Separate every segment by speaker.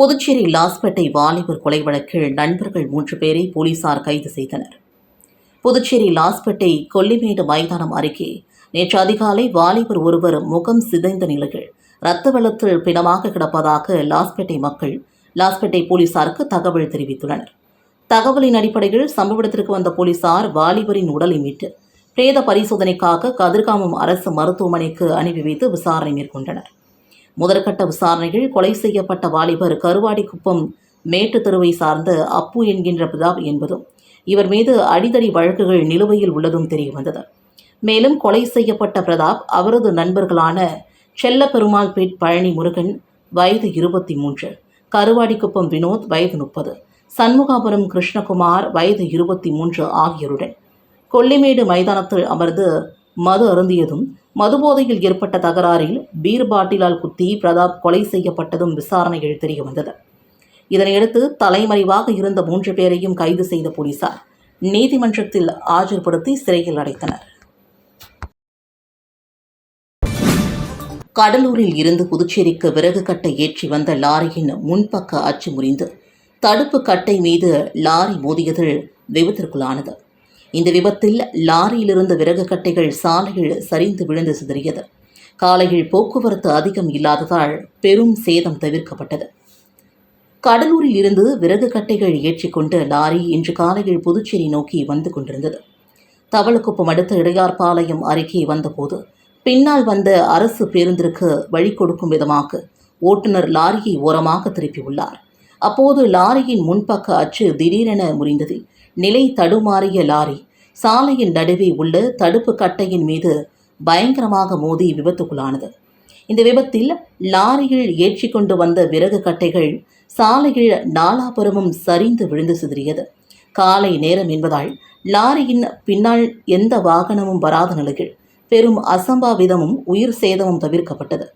Speaker 1: புதுச்சேரி லாஸ்பேட்டை வாலிபர் கொலை வழக்கில் நண்பர்கள் மூன்று பேரை போலீசார் கைது செய்தனர். புதுச்சேரி லாஸ்பேட்டை கொல்லிமேடு மைதானம் அருகே நேற்று அதிகாலை வாலிபர் ஒருவர் முகம் சிதைந்த நிலையில் இரத்த வெள்ளத்தில் பிணமாக கிடப்பதாக லாஸ்பேட்டை மக்கள் லாஸ்பேட்டை போலீசாருக்கு தகவல் தெரிவித்துள்ளனர். தகவலின் அடிப்படையில் சம்பவ இடத்திற்கு வந்த போலீசார் வாலிபரின் உடலை மீட்டு பிரேத பரிசோதனைக்காக கதிர்காமம் அரசு மருத்துவமனைக்கு அனுப்பி வைத்து விசாரணை மேற்கொண்டனர். முதற்கட்ட விசாரணையில் கொலை செய்யப்பட்ட வாலிபர் கருவாடிக்குப்பம் மேட்டு தெருவை சார்ந்த அப்பு என்கின்ற பிரதாப் என்பதும் இவர் மீது அடிதடி வழக்குகள் நிலுவையில் உள்ளதும் தெரியவந்தது. மேலும் கொலை செய்யப்பட்ட பிரதாப் அவரது நண்பர்களான செல்லப்பெருமாள்பேட் பழனி முருகன் வயது இருபத்தி மூன்று கருவாடிக்குப்பம் வினோத் வயது முப்பது சண்முகாபுரம் கிருஷ்ணகுமார் வயது இருபத்தி மூன்று ஆகியோருடன் கொல்லிமேடு மைதானத்தில் அமர்ந்து மது அருந்தியதும் மதுபோதையில் ஏற்பட்ட தகராறில் பீர் பாட்டிலால் குத்தி பிரதாப் கொலை செய்யப்பட்டதும் விசாரணையில் தெரியவந்தது இதனையடுத்து தலைமறைவாக இருந்த மூன்று பேரையும் கைது செய்த போலீசார் நீதிமன்றத்தில் ஆஜர்படுத்தி சிறையில் அடைத்தனர். கடலூரில் இருந்து புதுச்சேரிக்கு விறகு கட்டை ஏற்றி வந்த லாரியின் முன்பக்க அச்சு முறிந்து தடுப்பு கட்டை மீது லாரி மோதியதில் விபத்திற்குள்ளானது இந்த விபத்தில் லாரியிலிருந்து விறகு கட்டைகள் சாலையில் சரிந்து விழுந்து சிதறியது. காலையில் போக்குவரத்து அதிகம் இல்லாததால் பெரும் சேதம் தவிர்க்கப்பட்டது. கடலூரில் இருந்து விறகு கட்டைகள் ஏற்றிக்கொண்டு லாரி இன்று காலையில் புதுச்சேரி நோக்கி வந்து கொண்டிருந்தது. தவளக்குப்பம் அடுத்த இடையார்பாளையம் அருகே வந்தபோது பின்னால் வந்த அரசு பேருந்திற்கு வழி கொடுக்கும் விதமாக ஓட்டுநர் லாரியை ஓரமாக திருப்பியுள்ளார் அப்போது லாரியின் முன்பக்க அச்சு திடீரென முறிந்தது. நிலை தடுமாறிய லாரி. சாலையின் நடுவே உள்ள தடுப்பு கட்டையின் மீது பயங்கரமாக மோதி விபத்துக்குள்ளானது. இந்த விபத்தில் லாரியில் ஏற்றி கொண்டு வந்த விறகு கட்டைகள் சாலையில் நாலாபுரமும் சரிந்து விழுந்து சிதறியது. காலை நேரம் என்பதால் லாரியின் பின்னால் எந்த வாகனமும் வராத நிலையில் பெரும் அசம்பாவிதமும் உயிர் சேதமும் தவிர்க்கப்பட்டது.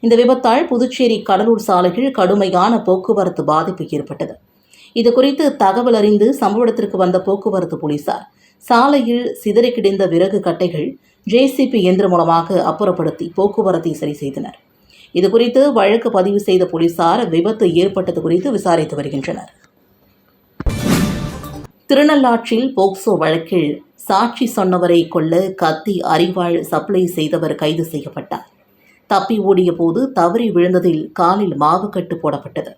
Speaker 1: இந்த விபத்தால் புதுச்சேரி கடலூர் சாலையில் கடுமையான போக்குவரத்து பாதிப்பு ஏற்பட்டது. இது குறித்து தகவல் அறிந்து சம்பவ இடத்திற்கு வந்த போக்குவரத்து போலீசார் சாலையில் சிதறி கிடந்த விறகு கட்டைகள் ஜேசிபி இயந்திரம் மூலமாக அப்புறப்படுத்தி போக்குவரத்தை சரி செய்தனர். இது குறித்து வழக்கு பதிவு செய்த போலீசார் விபத்து ஏற்பட்டது குறித்து விசாரித்து வருகின்றனர். திருநள்ளாற்றில் போக்சோ வழக்கில் சாட்சி சொன்னவரை கொல்ல கத்தி அறிவாள் சப்ளை செய்தவர் கைது செய்யப்பட்டார். தப்பி ஓடிய போது தவறி விழுந்ததில் காலில் மாவு கட்டு போடப்பட்டது.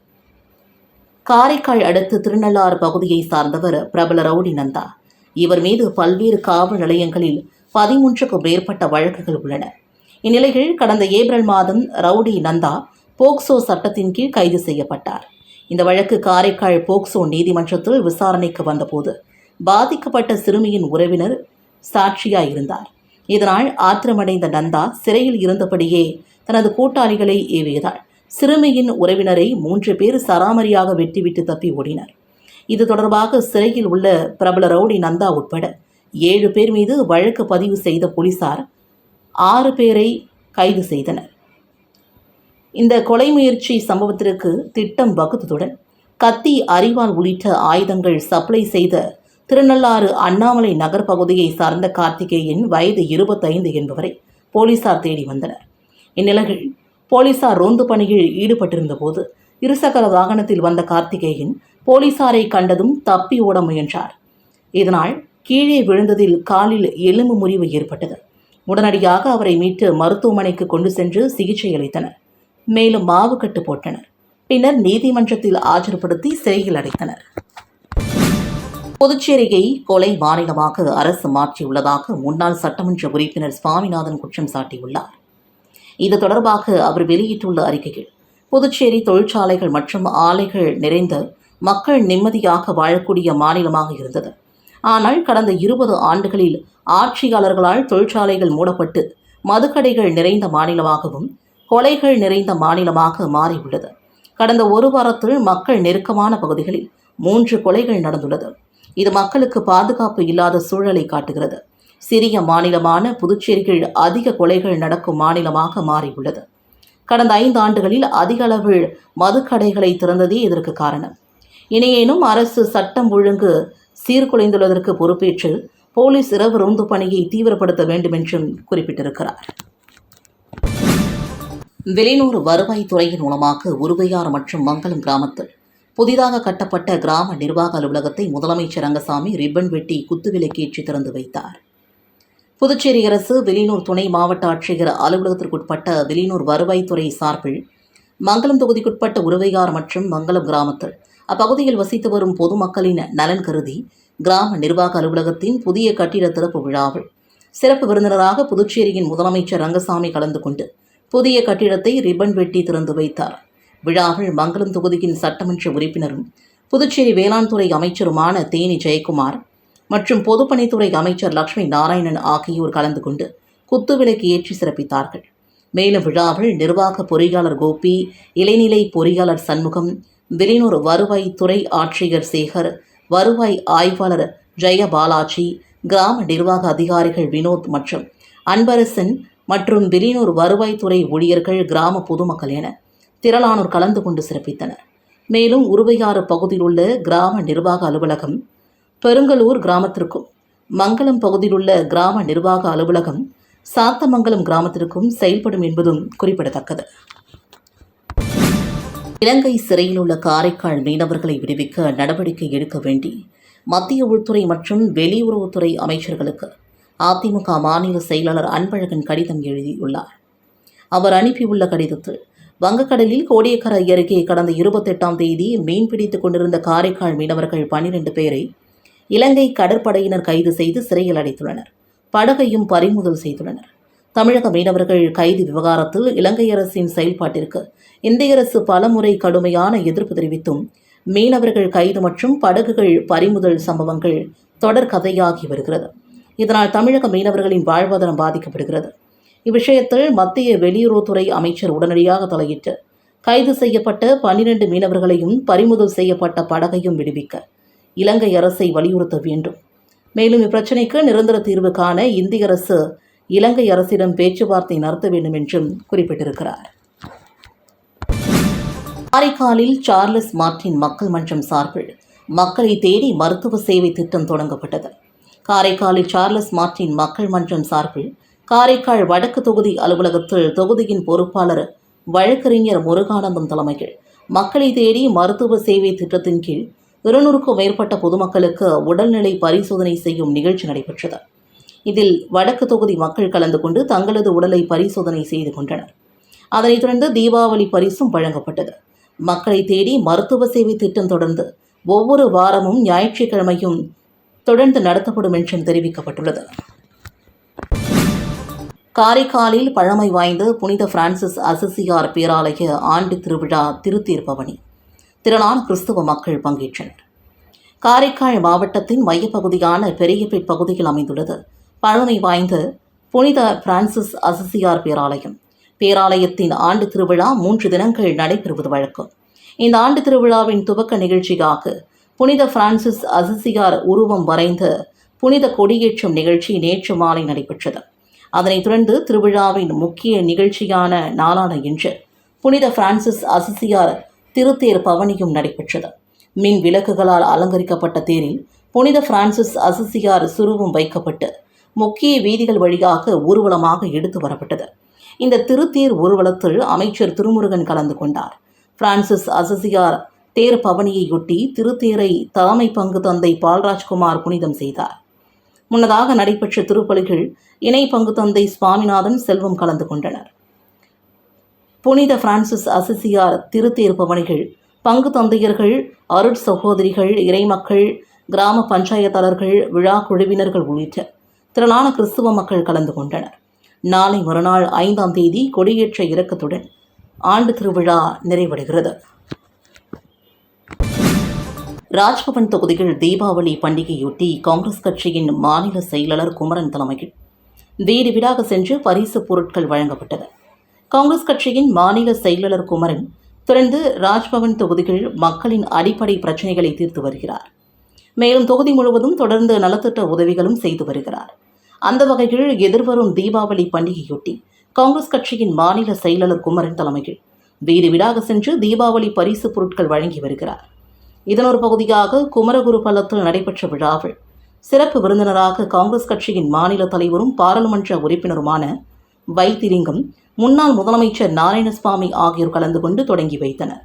Speaker 1: காரைக்கால் அடுத்து திருநள்ளாறு பகுதியை சார்ந்தவர் பிரபல ரவுடி நந்தா. இவர் மீது பல்வேறு காவல் நிலையங்களில் பதிமூன்றுக்கும் மேற்பட்ட வழக்குகள் உள்ளன. இந்நிலையில் கடந்த ஏப்ரல் மாதம் ரவுடி நந்தா போக்சோ சட்டத்தின் கீழ் கைது செய்யப்பட்டார். இந்த வழக்கு காரைக்கால் போக்சோ நீதிமன்றத்தில் விசாரணைக்கு வந்தபோது பாதிக்கப்பட்ட சிறுமியின் உறவினர் சாட்சியாயிருந்தார் இதனால் ஆத்திரமடைந்த நந்தா சிறையில் இருந்தபடியே தனது கூட்டாளிகளை ஏவியதாள் சிறுமியின் உறவினரை மூன்று பேர் சராமரியாக வெட்டிவிட்டு தப்பி ஓடினர். இது தொடர்பாக சிறையில் உள்ள பிரபல ரவுடி நந்தா உட்பட ஏழு பேர் மீது வழக்கு பதிவு செய்த போலீசார் ஆறு பேரை கைது செய்தனர். இந்த கொலை முயற்சி சம்பவத்திற்கு திட்டம் வகுத்ததுடன் கத்தி அரிவாள் உள்ளிட்ட ஆயுதங்கள் சப்ளை செய்த திருநள்ளாறு அண்ணாமலை நகர் பகுதியை சார்ந்த கார்த்திகேயன் வயது இருபத்தைந்து என்பவரை போலீசார் தேடி வந்தனர். இந்நிலையில் போலீசார் ரோந்து பணியில் ஈடுபட்டிருந்த போது இருசக்கர வாகனத்தில் வந்த கார்த்திகேயன் போலீசாரை கண்டதும் தப்பி ஓட முயன்றார். இதனால் கீழே விழுந்ததில் காலில் எலும்பு முறிவு ஏற்பட்டது. உடனடியாக அவரை மீட்டு மருத்துவமனைக்கு கொண்டு சென்று சிகிச்சை அளித்தனர். மேலும் மாவு கட்டு போட்டனர். பின்னர் நீதிமன்றத்தில் ஆஜர்படுத்தி சிறையில் அடைத்தனர். புதுச்சேரியை கொலை மாநிலமாக அரசு மாற்றியுள்ளதாக முன்னாள் சட்டமன்ற உறுப்பினர் சுவாமிநாதன் குற்றம் சாட்டியுள்ளார். இது தொடர்பாக அவர் வெளியிட்டுள்ள அறிக்கையில் புதுச்சேரி தொழிற்சாலைகள் மற்றும் ஆலைகள் நிறைந்த மக்கள் நிம்மதியாக வாழக்கூடிய மாநிலமாக இருந்தது. ஆனால் கடந்த இருபது ஆண்டுகளில் ஆட்சியாளர்களால் தொழிற்சாலைகள் மூடப்பட்டு மதுக்கடைகள் நிறைந்த மாநிலமாகவும் கொலைகள் நிறைந்த மாநிலமாக மாறியுள்ளது. கடந்த ஒரு வாரத்தில் மக்கள் நெருக்கமான பகுதிகளில் மூன்று கொலைகள் நடந்துள்ளது. இது மக்களுக்கு பாதுகாப்பு இல்லாத சூழலை காட்டுகிறது. சிறிய மாநிலமான புதுச்சேரியில் அதிக கொலைகள் நடக்கும் மாநிலமாக மாறியுள்ளது. கடந்த ஐந்து ஆண்டுகளில் அதிக அளவில் மதுக்கடைகளை திறந்ததே இதற்கு காரணம். இனியேனும் அரசு சட்டம் ஒழுங்கு சீர்குலைந்துள்ளதற்கு பொறுப்பேற்று போலீஸ் இரவு ரோந்து பணியை தீவிரப்படுத்த வேண்டும் என்றும் குறிப்பிட்டிருக்கிறார். வெளிநூறு வருவாய்த்துறையின் மூலமாக உருவையார் மற்றும் மங்கலம் கிராமத்தில் புதிதாக கட்டப்பட்ட கிராம நிர்வாக அலுவலகத்தை முதலமைச்சர் ரங்கசாமி ரிப்பன் வெட்டி குத்துவிளக்கேற்றி திறந்து வைத்தார். புதுச்சேரி அரசு வெளியூர் துணை மாவட்ட ஆட்சியர் அலுவலகத்திற்குட்பட்ட வெளியூர் வருவாய்த்துறை சார்பில் மங்கலம் தொகுதிக்குட்பட்ட உறவையார் மற்றும் மங்கலம் கிராமத்தில் அப்பகுதியில் வசித்து வரும் பொதுமக்களின் நலன் கருதி கிராம நிர்வாக அலுவலகத்தின் புதிய கட்டிட திறப்பு விழாவில் சிறப்பு விருந்தினராக புதுச்சேரியின் முதலமைச்சர் ரங்கசாமி கலந்து கொண்டு புதிய கட்டிடத்தை ரிப்பன் வெட்டி திறந்து வைத்தார். விழாவில் மங்கலம் தொகுதியின் சட்டமன்ற உறுப்பினரும் புதுச்சேரி வேளாண் துறை அமைச்சருமான தேனி ஜெயக்குமார் மற்றும் பொதுப்பணித்துறை அமைச்சர் லட்சுமி நாராயணன் ஆகியோர் கலந்து கொண்டு குத்துவிளக்கு ஏற்றி சிறப்பித்தார்கள். மேலும் விழாவில் நிர்வாக பொறியாளர் கோபி இளைநிலை பொறியாளர் சண்முகம் வெளியூர் வருவாய் துறை ஆட்சியர் சேகர் வருவாய் ஆய்வாளர் ஜெயபாலாஜி கிராம நிர்வாக அதிகாரிகள் வினோத் மற்றும் அன்பரசன் மற்றும் வெளியூர் வருவாய்த்துறை ஊழியர்கள் கிராம பொதுமக்கள் என திரளானோர் கலந்து கொண்டு சிறப்பித்தனர். மேலும் உருவையாறு பகுதியில் உள்ள கிராம நிர்வாக அலுவலகம் பெருங்கலூர் கிராமத்திற்கும் மங்கலம் பகுதியிலுள்ள கிராம நிர்வாக அலுவலகம் சாத்தமங்கலம் கிராமத்திற்கும் செயல்படும் என்பதும் குறிப்பிடத்தக்கது. இலங்கை சிறையில் உள்ள காரைக்கால் மீனவர்களை விடுவிக்க நடவடிக்கை எடுக்க வேண்டி மத்திய உள்துறை மற்றும் வெளியுறவுத்துறை அமைச்சர்களுக்கு அதிமுக மாநில செயலாளர் அன்பழகன் கடிதம் எழுதியுள்ளார். அவர் அனுப்பியுள்ள கடிதத்தில் வங்கக்கடலில் கோடியக்கரை அருகே கடந்த இருபத்தெட்டாம் தேதி மீன்பிடித்துக் கொண்டிருந்த காரைக்கால் மீனவர்கள் பன்னிரண்டு பேரை இலங்கை கடற்படையினர் கைது செய்து சிறையில் அடைத்துள்ளனர். படகையும் பறிமுதல் செய்துள்ளனர். தமிழக மீனவர்கள் கைது விவகாரத்தில் இலங்கை அரசின் செயல்பாட்டிற்கு இந்திய அரசு பலமுறை கடுமையான எதிர்ப்பு தெரிவித்தும் மீனவர்கள் கைது மற்றும் படகுகள் பறிமுதல் சம்பவங்கள் தொடர் கதையாகி வருகிறது. இதனால் தமிழக மீனவர்களின் வாழ்வாதாரம் பாதிக்கப்படுகிறது. இவ்விஷயத்தில் மத்திய வெளியுறவுத்துறை அமைச்சர் உடனடியாக தலையிட்டு கைது செய்யப்பட்ட பன்னிரண்டு மீனவர்களையும் பறிமுதல் செய்யப்பட்ட படகையும் விடுவிக்க இலங்கை அரசை வலியுறுத்த வேண்டும். மேலும் இப்பிரச்சினைக்கு நிரந்தர தீர்வு காண இந்திய அரசு இலங்கை அரசிடம் பேச்சுவார்த்தை நடத்த வேண்டும் என்றும் குறிப்பிட்டிருக்கிறார். காரைக்காலில் சார்லஸ் மார்டின் மக்கள் மன்றம் சார்பில் மக்களை தேடி மருத்துவ சேவை திட்டம் தொடங்கப்பட்டது. காரைக்காலில் சார்லஸ் மார்டின் மக்கள் மன்றம் சார்பில் காரைக்கால் வடக்கு தொகுதி அலுவலகத்தில் தொகுதியின் பொறுப்பாளர் வழக்கறிஞர் முருகானந்தம் தலைமையில் மக்களை தேடி மருத்துவ சேவை திட்டத்தின் கீழ் இருநூறுக்கும் மேற்பட்ட பொதுமக்களுக்கு உடல்நிலை பரிசோதனை செய்யும் நிகழ்ச்சி நடைபெற்றது. இதில் வடக்கு தொகுதி மக்கள் கலந்து கொண்டு தங்களது உடலை பரிசோதனை செய்து கொண்டனர். அதனைத் தொடர்ந்து தீபாவளி பரிசும் வழங்கப்பட்டது. மக்களை தேடி மருத்துவ சேவை திட்டம் தொடர்ந்து ஒவ்வொரு வாரமும் ஞாயிற்றுக்கிழமையும் தொடர்ந்து நடத்தப்படும் என்றும் தெரிவிக்கப்பட்டுள்ளது. காரைக்காலில் பழமை வாய்ந்த புனித பிரான்சிஸ் அசசியார் பேராலய ஆண்டு திருவிழா திருத்தீர்ப்பவனி. திரளான கிறிஸ்துவ மக்கள் பங்கேற்றனர். காரைக்கால் மாவட்டத்தின் மையப்பகுதியான பெரியபேட் பகுதியில் அமைந்துள்ளது. பழமை வாய்ந்த புனித பிரான்சிஸ் அசசியார் பேராலயம். பேராலயத்தின் ஆண்டு திருவிழா மூன்று தினங்கள் நடைபெறுவது வழக்கம். இந்த ஆண்டு திருவிழாவின் துவக்க நிகழ்ச்சியாக புனித பிரான்சிஸ் அசசியார் உருவம் வரைந்த புனித கொடியேற்றும் நிகழ்ச்சி நேற்று மாலை நடைபெற்றது. அதனைத் தொடர்ந்து திருவிழாவின் முக்கிய நிகழ்ச்சியான நாளான இன்று புனித பிரான்சிஸ் அசசியார் திருத்தேர் பவனியும் நடைபெற்றது. மின் விளக்குகளால் அலங்கரிக்கப்பட்ட தேரில் புனித பிரான்சிஸ் அசசிகார் சுருவும் வைக்கப்பட்டு முக்கிய வீதிகள் வழியாக ஊர்வலமாக எடுத்து வரப்பட்டது. இந்த திருத்தேர் ஊர்வலத்தில் அமைச்சர் திருமுருகன் கலந்து கொண்டார். பிரான்சிஸ் அசசியார் தேர் பவனியையொட்டி திருத்தேரை தலைமை பங்கு தந்தை பால்ராஜ்குமார் புனிதம் செய்தார். முன்னதாக நடைபெற்ற திருப்பலிகள் இணை பங்கு தந்தை சுவாமிநாதன் செல்வம் கலந்து கொண்டனர். புனித பிரான்சிஸ் அசிசியார் திருத்தேர் பங்கு தந்தையர்கள் அருட் சகோதரிகள் இறைமக்கள் கிராம பஞ்சாயத்தாளர்கள் விழா குழுவினர்கள் உள்ளிட்ட திரளான கிறிஸ்துவ மக்கள் கலந்து கொண்டனர். நாளை மறுநாள் ஐந்தாம் தேதி கொடியேற்ற இறக்கத்துடன் ஆண்டு திருவிழா நிறைவடைகிறது. ராஜ்பவன் தொகுதியில் தீபாவளி பண்டிகையொட்டி காங்கிரஸ் கட்சியின் மாநில செயலாளர் குமரன் தலைமையில் வீடு வீடாக சென்று பரிசு பொருட்கள் வழங்கப்பட்டது. காங்கிரஸ் கட்சியின் மாநில செயலாளர் குமரன் தொடர்ந்து ராஜ்பவன் தொகுதிகள் மக்களின் அடிப்படை பிரச்சினைகளை தீர்த்து வருகிறார். மேலும் தொகுதி முழுவதும் தொடர்ந்து நலத்திட்ட உதவிகளும் செய்து வருகிறார். அந்த வகையில் எதிர்வரும் தீபாவளி பண்டிகையொட்டி காங்கிரஸ் கட்சியின் மாநில செயலாளர் குமரன் தலைமையில் வீடு வீடாக சென்று தீபாவளி பரிசு பொருட்கள் வழங்கி வருகிறார். இதன் ஒரு பகுதியாக குமரகுரு பள்ளத்தில் நடைபெற்ற விழாவில் சிறப்பு விருந்தினராக காங்கிரஸ் கட்சியின் மாநில தலைவரும் பாராளுமன்ற உறுப்பினருமான வைத்திலிங்கம் முன்னாள் முதலமைச்சர் நாராயணசுவாமி ஆகியோர் கலந்து கொண்டு தொடங்கி வைத்தனர்.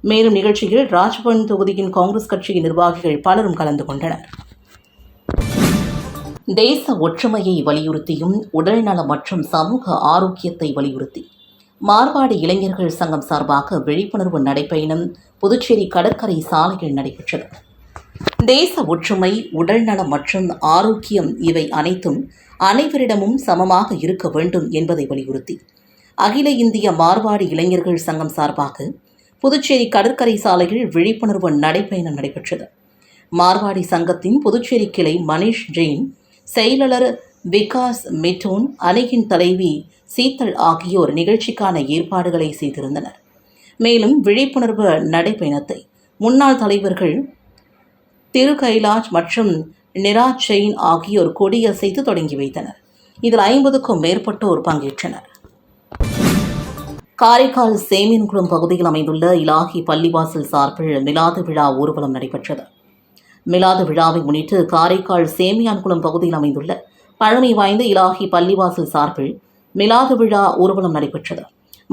Speaker 1: மேலும் நிகழ்ச்சியில் ராஜ்பவன் தொகுதியின் காங்கிரஸ் கட்சியின் நிர்வாகிகள் பலரும் கலந்து கொண்டனர். தேச ஒற்றுமையை வலியுறுத்தியும் உடல்நலம் மற்றும் சமூக ஆரோக்கியத்தை வலியுறுத்தி மார்பாடு இளைஞர்கள் சங்கம் சார்பாக விழிப்புணர்வு நடைப்பயணம் புதுச்சேரி கடற்கரை சாலையில் நடைபெற்றது. தேச ஒற்றுமை உடல்நலம் மற்றும் ஆரோக்கியம் இவை அனைத்தும் அனைவரிடமும் சமமாக இருக்க வேண்டும் என்பதை வலியுறுத்தி அகில இந்திய மார்வாடி இளைஞர்கள் சங்கம் சார்பாக புதுச்சேரி கடற்கரை சாலையில் விழிப்புணர்வு நடைப்பயணம் நடைபெற்றது. மார்வாடி சங்கத்தின் புதுச்சேரி கிளை மணிஷ் ஜெயின் செயலாளர் விகாஸ் மிட்டோன் அணையின் தலைவி சீத்தல் ஆகியோர் நிகழ்ச்சிக்கான ஏற்பாடுகளை செய்திருந்தனர். மேலும் விழிப்புணர்வு நடைப்பயணத்தை முன்னாள் தலைவர்கள் திரு கைலாஷ் மற்றும் நிராஜ் ஜெயின் ஆகியோர் கொடியசைத்து தொடங்கி வைத்தனர். இதில் ஐம்பதுக்கும் மேற்பட்டோர் பங்கேற்றனர். காரைக்கால் சேமியன்குளம் பகுதியில் அமைந்துள்ள இலாகி பள்ளிவாசல் சார்பில் மிலாது விழா ஊர்வலம் நடைபெற்றது. மிலாது விழாவை முன்னிட்டு காரைக்கால் சேமியான்குளம் பகுதியில் அமைந்துள்ள பழமை வாய்ந்த இலாகி பள்ளிவாசல் சார்பில் மிலாது விழா ஊர்வலம் நடைபெற்றது.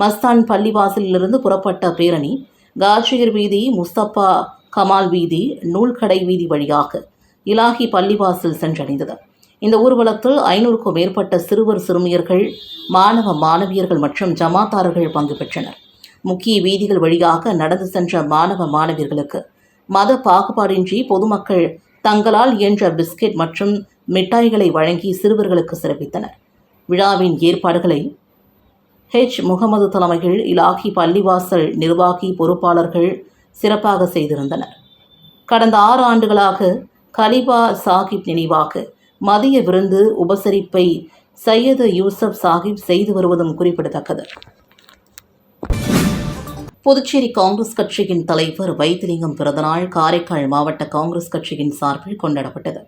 Speaker 1: மஸ்தான் பள்ளிவாசலிலிருந்து புறப்பட்ட பேரணி காஜியர் வீதி முஸ்தபா கமால் வீதி நூல்கடை வீதி வழியாக இலாகி பள்ளிவாசல் சென்றடைந்தது. இந்த ஊர்வலத்தில் ஐநூறுக்கும் மேற்பட்ட சிறுவர் சிறுமியர்கள் மாணவ மாணவியர்கள் மற்றும் ஜமாத்தாரர்கள் பங்கு பெற்றனர். முக்கிய வீதிகள் வழியாக நடந்து சென்ற மாணவ மாணவியர்களுக்கு மத பாகுபாடின்றி பொதுமக்கள் தங்களால் இயன்ற பிஸ்கெட் மற்றும் மிட்டாய்களை வழங்கி சிறுவர்களுக்கு சிறப்பித்தனர். விழாவின் ஏற்பாடுகளை ஹெச். முகமது தலைமையில் இலாகி பள்ளிவாசல் நிர்வாகி பொறுப்பாளர்கள் சிறப்பாக செய்திருந்தனர். கடந்த ஆறு ஆண்டுகளாக கலிபா சாஹிப் நினைவாக மதிய விருந்து உபசரிப்பை சையது யூசப் சாஹிப் செய்து வருவதும் குறிப்பிடத்தக்கது. புதுச்சேரி காங்கிரஸ் கட்சியின் தலைவர் வைத்திலிங்கம் பிறந்தநாள் காரைக்கால் மாவட்ட காங்கிரஸ் கட்சியின் சார்பில் கொண்டாடப்பட்டது.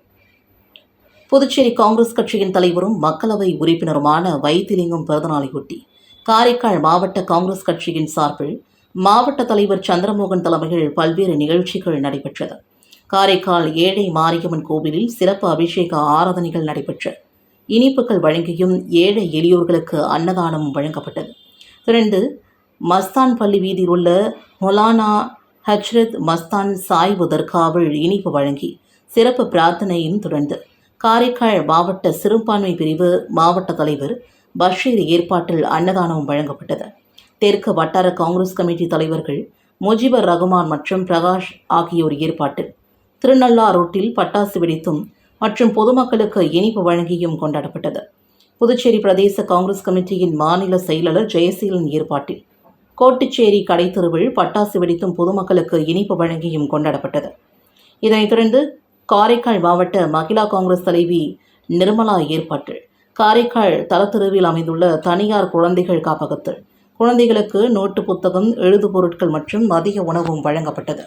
Speaker 1: புதுச்சேரி காங்கிரஸ் கட்சியின் தலைவரும் மக்களவை உறுப்பினருமான வைத்திலிங்கம் பிறந்தநாளையொட்டி காரைக்கால் மாவட்ட காங்கிரஸ் கட்சியின் சார்பில் மாவட்ட தலைவர் சந்திரமோகன் தலைமையில் பல்வேறு நிகழ்ச்சிகள் நடைபெற்றது. காரைக்கால் ஏழை மாரியம்மன் கோவிலில் சிறப்பு அபிஷேக ஆராதனைகள் நடைபெற்ற. இனிப்புகள் வழங்கியும் ஏழை எளியோர்களுக்கு அன்னதானமும் வழங்கப்பட்டது. இரண்டு மஸ்தான் பள்ளி வீதியில் உள்ள மொலானா ஹஜ்ரத் மஸ்தான் சாய்பு தர்காவில் இனிப்பு வழங்கி சிறப்பு பிரார்த்தனையும் தொடர்ந்து. காரைக்கால் மாவட்ட சிறுபான்மை பிரிவு மாவட்ட தலைவர் பஷீர் ஏற்பாட்டில் அன்னதானமும் வழங்கப்பட்டது. தெற்கு வட்டார காங்கிரஸ் கமிட்டி தலைவர்கள் முஜிபர் ரகுமான் மற்றும் பிரகாஷ் ஆகியோர் ஏற்பாட்டில் திருநள்ளா ரோட்டில் பட்டாசு வெடித்தும் மற்றும் பொதுமக்களுக்கு இனிப்பு வழங்கியும் கொண்டாடப்பட்டது. புதுச்சேரி பிரதேச காங்கிரஸ் கமிட்டியின் மாநில செயலாளர் ஜெயசீலன் ஏற்பாட்டில் கோட்டுச்சேரி கடைத்தெருவில் பட்டாசு வெடித்தும் பொதுமக்களுக்கு இனிப்பு வழங்கியும் கொண்டாடப்பட்டது. இதனைத் தொடர்ந்து காரைக்கால் மாவட்ட மகிழா காங்கிரஸ் தலைவி நிர்மலா ஏற்பாட்டில் காரைக்கால் தலத்தெருவில் அமைந்துள்ள தனியார் குழந்தைகள் காப்பகத்தில் குழந்தைகளுக்கு நோட்டு புத்தகம் எழுது பொருட்கள் மற்றும் மதிய உணவும் வழங்கப்பட்டது.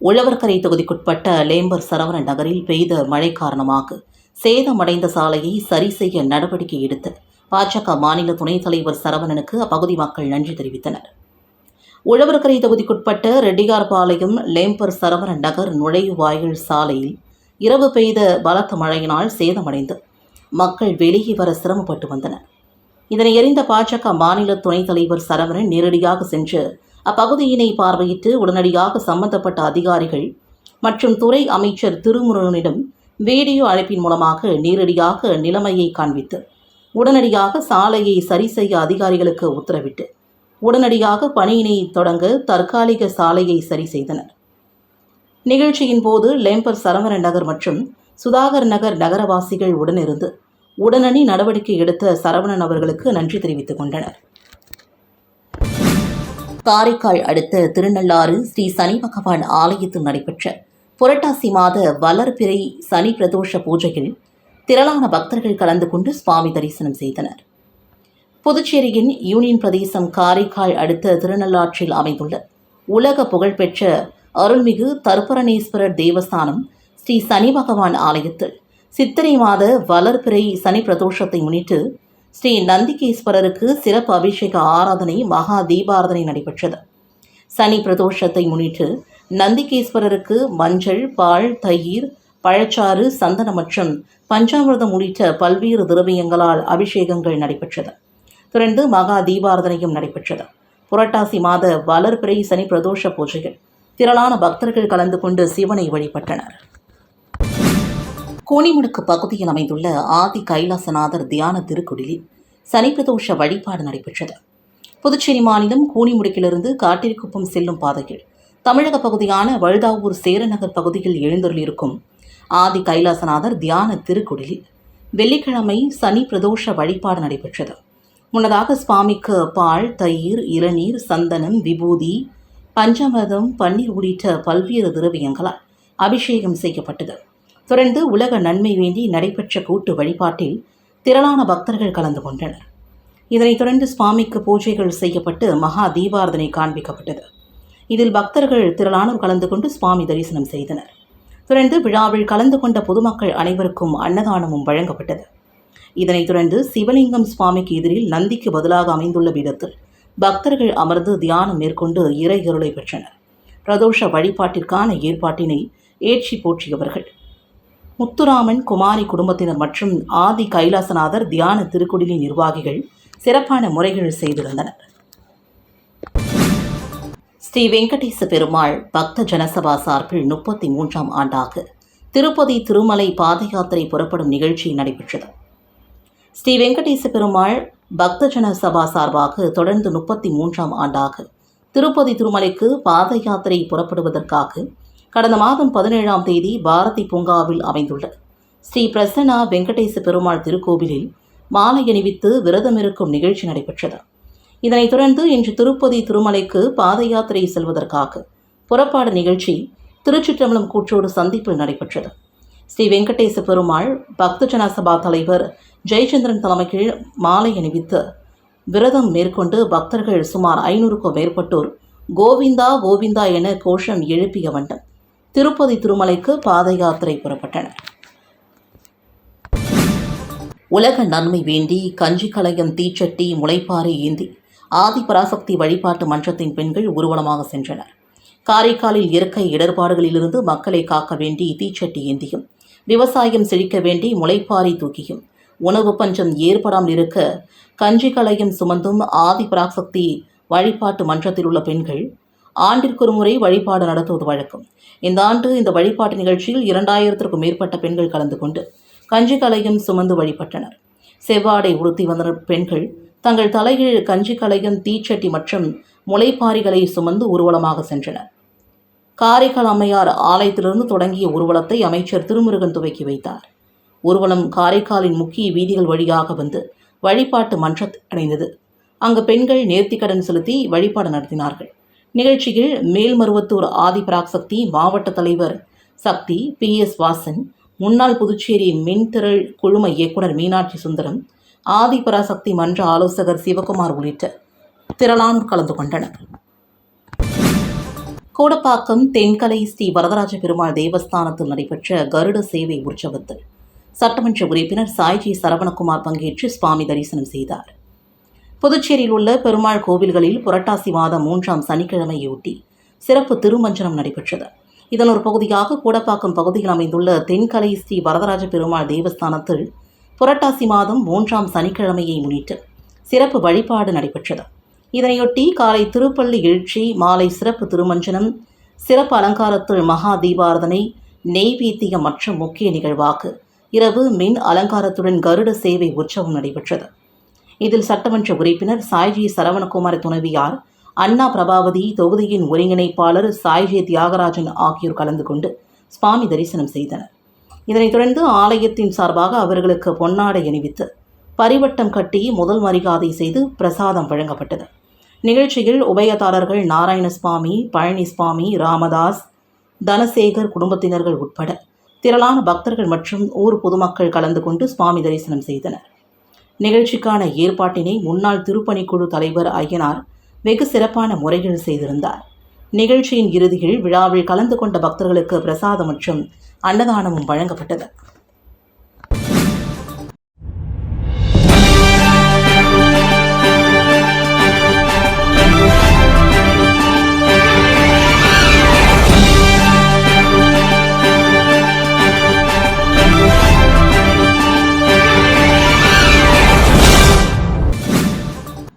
Speaker 1: உழவர்கரை தொகுதிக்குட்பட்ட லேம்பர் சரவணன் நகரில் பெய்த மழை காரணமாக சேதமடைந்த சாலையை சரி செய்ய நடவடிக்கை எடுத்து பாஜக மாநில துணைத் தலைவர் சரவணனுக்கு அப்பகுதி மக்கள் நன்றி தெரிவித்தனர். உழவர்கரை தொகுதிக்குட்பட்ட ரெட்டியார்பாளையம் லேம்பர் சரவணன் நகர் நுழைவாயில் சாலையில் இரவு பெய்த பலத்த மழையினால் சேதமடைந்து மக்கள் வெளியே வர சிரமப்பட்டு வந்தனர். இதனை எறிந்த பாஜக மாநில துணைத் தலைவர் சரவணன் நேரடியாக சென்று அப்பகுதியினை பார்வையிட்டு உடனடியாக சம்பந்தப்பட்ட அதிகாரிகள் மற்றும் துறை அமைச்சர் திருமுருகனிடம் வீடியோ அழைப்பின் மூலமாக நேரடியாக நிலைமையை காண்பித்து உடனடியாக சாலையை சரி செய்ய அதிகாரிகளுக்கு உத்தரவிட்டு உடனடியாக பணியினை தொடங்க தற்காலிக சாலையை சரி செய்தனர். நிகழ்ச்சியின் போது லேம்பர் சரவண நகர் மற்றும் சுதாகர் நகர் நகரவாசிகள் உடனிருந்து உடனடி நடவடிக்கை எடுத்த சரவணன் அவர்களுக்கு நன்றி தெரிவித்துக் கொண்டனர். காரைக்கால் அடுத்த திருநள்ளாறு ஸ்ரீ சனி பகவான் ஆலயத்தில் நடைபெற்ற புரட்டாசி மாத வளர்பிறை சனி பிரதோஷ பூஜையில் திரளான பக்தர்கள் கலந்து கொண்டு சுவாமி தரிசனம் செய்தனர். புதுச்சேரியின் யூனியன் பிரதேசம் காரைக்கால் அடுத்த திருநள்ளாற்றில் அமைந்துள்ள உலக புகழ்பெற்ற அருள்மிகு தருப்பரணேஸ்வரர் தேவஸ்தானம் ஸ்ரீ சனி பகவான் ஆலயத்தில் சித்திரை மாத வளர்பிறை சனி பிரதோஷத்தை முன்னிட்டு ஸ்ரீ நந்திகேஸ்வரருக்கு சிறப்பு அபிஷேக ஆராதனை மகா தீபாராதனை நடைபெற்றது. சனி பிரதோஷத்தை முன்னிட்டு நந்திகேஸ்வரருக்கு மஞ்சள் பால் தயிர் பழச்சாறு சந்தனம் மற்றும் பஞ்சாமிர்தம் உள்ளிட்ட பல்வேறு திரவியங்களால் அபிஷேகங்கள் நடைபெற்றது. தொடர்ந்து மகா தீபாரதனையும் நடைபெற்றது. புரட்டாசி மாத வளர்பிறை சனி பிரதோஷ பூஜையில் திரளான பக்தர்கள் கலந்து கொண்டு சிவனை வழிபட்டனர். கோணிமுடுக்கு பகுதியில் அமைந்துள்ள ஆதி கைலாசநாதர் தியான திருக்குடிலில் சனி பிரதோஷ வழிபாடு நடைபெற்றது. புதுச்சேரி மாநிலம் கூனிமுடுக்கிலிருந்து காட்டிற்குப்பம் செல்லும் பாதையில் தமிழக பகுதியான வழுதாவூர் சேரநகர் பகுதியில் எழுந்தருளிருக்கும் ஆதி கைலாசநாதர் தியான திருக்குடிலில் வெள்ளிக்கிழமை சனி பிரதோஷ வழிபாடு நடைபெற்றது. முன்னதாக சுவாமிக்கு பால் தயிர் இளநீர் சந்தனம் விபூதி பஞ்சமதம் பன்னீர் உள்ளிட்ட பல்வேறு திரவியங்களால் அபிஷேகம் செய்யப்பட்டது. தொடர்ந்து உலக நன்மை வேண்டி நடைபெற்ற கூட்டு வழிபாட்டில் திரளான பக்தர்கள் கலந்து கொண்டனர். இதனைத் தொடர்ந்து சுவாமிக்கு பூஜைகள் செய்யப்பட்டு மகா தீபாரதனை காண்பிக்கப்பட்டது. இதில் பக்தர்கள் திரளானோர் கலந்து கொண்டு சுவாமி தரிசனம் செய்தனர். தொடர்ந்து விழாவில் கலந்து கொண்ட பொதுமக்கள் அனைவருக்கும் அன்னதானமும் வழங்கப்பட்டது. இதனைத் தொடர்ந்து சிவலிங்கம் சுவாமிக்கு எதிரில் நந்திக்கு பதிலாக அமைந்துள்ள பீடத்தில் பக்தர்கள் அமர்ந்து தியானம் மேற்கொண்டு இறை இருளை பெற்றனர். பிரதோஷ வழிபாட்டிற்கான ஏற்பாட்டினை ஏற்றி போற்றியவர்கள். முத்துராமன் குமாரி குடும்பத்தினர் மற்றும் ஆதி கைலாசநாதர் தியான திருக்குடிலின் நிர்வாகிகள் சிறப்பான முறைகள் செய்திருந்தனர். ஸ்ரீ வெங்கடேச பெருமாள் பக்த ஜனசபா சார்பில் முப்பத்தி மூன்றாம் ஆண்டாக திருப்பதி திருமலை பாத யாத்திரை புறப்படும் நிகழ்ச்சி நடைபெற்றது. ஸ்ரீ வெங்கடேச பெருமாள் பக்த ஜனசபா சார்பாக தொடர்ந்து முப்பத்தி மூன்றாம் ஆண்டாக திருப்பதி திருமலைக்கு பாத யாத்திரை புறப்படுவதற்காக கடந்த மாதம் பதினேழாம் தேதி பாரதி பூங்காவில் அமைந்துள்ள ஸ்ரீ பிரசன்னா வெங்கடேச பெருமாள் திருக்கோவிலில் மாலை அணிவித்து விரதமிருக்கும் நிகழ்ச்சி நடைபெற்றது. இதனைத் தொடர்ந்து இன்று திருப்பதி திருமலைக்கு பாத யாத்திரை செல்வதற்காக புறப்பாடு நிகழ்ச்சி திருச்சிற்றம்பலம் கூற்றோடு சந்திப்பில் நடைபெற்றது. ஸ்ரீ வெங்கடேச பெருமாள் பக்தஜன சபா தலைவர் ஜெயச்சந்திரன் தலைமையில் மாலை அணிவித்து விரதம் மேற்கொண்டு பக்தர்கள் சுமார் ஐநூறுக்கும் மேற்பட்டோர் கோவிந்தா கோவிந்தா என கோஷம் எழுப்பிய வண்ணம் திருப்பதி திருமலைக்கு பாத யாத்திரை புறப்பட்டனர். உலக நன்மை வேண்டி கஞ்சி கலையம் தீச்சட்டி முளைப்பாறை ஏந்தி ஆதிபராசக்தி வழிபாட்டு மன்றத்தின் பெண்கள் ஊர்வலமாக சென்றனர். காரைக்காலில் இயற்கை இடர்பாடுகளிலிருந்து மக்களை காக்க வேண்டி தீச்சட்டி ஏந்தியும் விவசாயம் செழிக்க வேண்டி முளைப்பாறை தூக்கியும் உணவு பஞ்சம் ஏற்படாமல் இருக்க கஞ்சி கலையம் சுமந்தும் ஆதிபராசக்தி வழிபாட்டு மன்றத்தில் உள்ள பெண்கள் ஆண்டிற்கு ஒரு முறை வழிபாடு நடத்துவது வழக்கம். இந்த ஆண்டு இந்த வழிபாட்டு நிகழ்ச்சியில் இரண்டாயிரத்திற்கும் மேற்பட்ட பெண்கள் கலந்து கொண்டு கஞ்சி கலையும் சுமந்து வழிபட்டனர். செவ்வாடை உடுத்தி வந்த பெண்கள் தங்கள் தலைகீழ் கஞ்சி கலையும் தீச்சட்டி மற்றும் முளைப்பாரிகளை சுமந்து ஊர்வலமாக சென்றனர். காரைக்கால் அம்மையார் ஆலயத்திலிருந்து தொடங்கிய ஊர்வலத்தை அமைச்சர் திருமுருகன் துவக்கி வைத்தார். ஊர்வலம் காரைக்காலின் முக்கிய வீதிகள் வழியாக வந்து வழிபாட்டு மன்றத்தை அடைந்தது அங்கு பெண்கள் நேர்த்திக்கடன் செலுத்தி வழிபாடு நடத்தினார்கள். நிகழ்ச்சியில் மேல்மருவத்தூர் ஆதிபராக்சக்தி மாவட்ட தலைவர் சக்தி பி எஸ் வாசன் முன்னாள் புதுச்சேரி மின்திரள் குழும இயக்குனர் மீனாட்சி சுந்தரம் ஆதிபராசக்தி மன்ற ஆலோசகர் சிவகுமார் உள்ளிட்ட திரளானோர் கலந்து கொண்டனர். கோடப்பாக்கம் தென்கலை ஸ்ரீ வரதராஜ பெருமாள் தேவஸ்தானத்தில் நடைபெற்ற கருட சேவை உற்சவத்தில் சட்டமன்ற உறுப்பினர் சாய்ஜி சரவணகுமார் பங்கேற்று சுவாமி தரிசனம் செய்தார். புதுச்சேரியில் உள்ள பெருமாள் கோவில்களில் புரட்டாசி மாதம் மூன்றாம் சனிக்கிழமையொட்டி சிறப்பு திருமஞ்சனம் நடைபெற்றது. இதன் ஒரு பகுதியாக கூடப்பாக்கம் பகுதியில் அமைந்துள்ள தென்கலை ஸ்ரீ வரதராஜ பெருமாள் தேவஸ்தானத்தில் புரட்டாசி மாதம் மூன்றாம் சனிக்கிழமையை முன்னிட்டு சிறப்பு வழிபாடு நடைபெற்றது. இதனையொட்டி காலை திருப்பள்ளி எழுச்சி மாலை சிறப்பு திருமஞ்சனம் சிறப்பு அலங்காரத்தில் மகா தீபாரதனை நெய்வேத்தியம் மற்றும் முக்கிய நிகழ்வாக இரவு மின் அலங்காரத்துடன் கருட சேவை உற்சவம் நடைபெற்றது. இதில் சட்டமன்ற உறுப்பினர் சாய்ஜி சரவணகுமார் துணைவியார் அண்ணா பிரபாவதி தொகுதியின் ஒருங்கிணைப்பாளர் சாய்ஜி தியாகராஜன் ஆகியோர் கலந்து கொண்டு சுவாமி தரிசனம் செய்தனர். இதனைத் தொடர்ந்து ஆலயத்தின் சார்பாக அவர்களுக்கு பொன்னாடை அணிவித்து பரிவட்டம் கட்டி முதல் மரியாதை செய்து பிரசாதம் வழங்கப்பட்டது. நிகழ்ச்சியில் உபயதாரர்கள் நாராயணசுவாமி பழனிசுவாமி ராமதாஸ் தனசேகர் குடும்பத்தினர்கள் உட்பட திரளான பக்தர்கள் மற்றும் ஊர் பொதுமக்கள் கலந்து கொண்டு சுவாமி தரிசனம் செய்தனர். நிகழ்ச்சிக்கான ஏற்பாட்டினை முன்னாள் திருப்பணிக்குழு தலைவர் ஐயனார் வெகு சிறப்பான முறையில் செய்திருந்தார். நிகழ்ச்சியின் இறுதியில் விழாவில் கலந்து கொண்ட பக்தர்களுக்கு பிரசாதம் மற்றும் அன்னதானமும் வழங்கப்பட்டது.